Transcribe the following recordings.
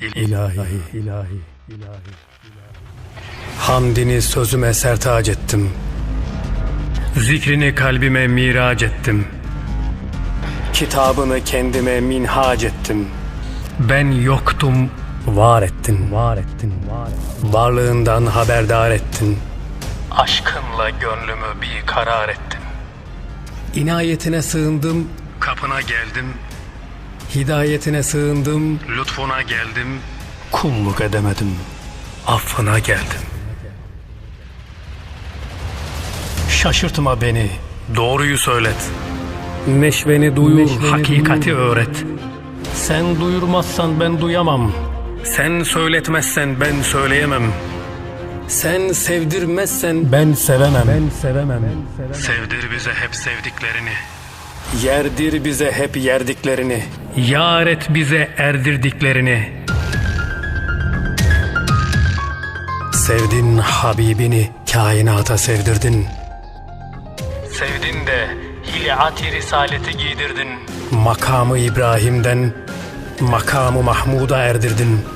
İlahi, ilahi, ilahi. Hamdini sözüme sertac ettim. Zikrini kalbime mirac ettim. Kitabını kendime minhac ettim. Ben yoktum, var ettin, var ettin, var ettin. Varlığından haberdar ettin. Aşkınla gönlümü bir karar ettin. İnayetine sığındım, kapına geldim. Hidayetine sığındım, lütfuna geldim. Kulluk edemedim, affına geldim. Şaşırtma beni, doğruyu söylet. Neşveni duyur, hakikati öğret. Sen duyurmazsan ben duyamam. Sen söyletmezsen ben söyleyemem. Sen sevdirmezsen ben sevemem. Ben sevemem. Sevdir bize hep sevdiklerini. Yerdir bize hep yerdiklerini. Yar et bize erdirdiklerini. Sevdin Habibini kainata sevdirdin. Sevdin de hilat-i risaleti giydirdin. Makamı İbrahim'den makamı Mahmud'a erdirdin.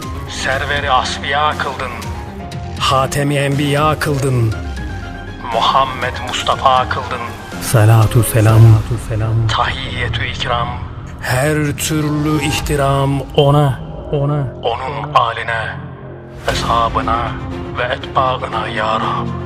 Serveri asfiya kıldın. Hatemi enbiya kıldın. Muhammed Mustafa kıldın. Salatu selam. selam. Tahiyyetü ikram. Her türlü ihtiram ona, ona, onun aline, eshabına ve etbaına ya Rab.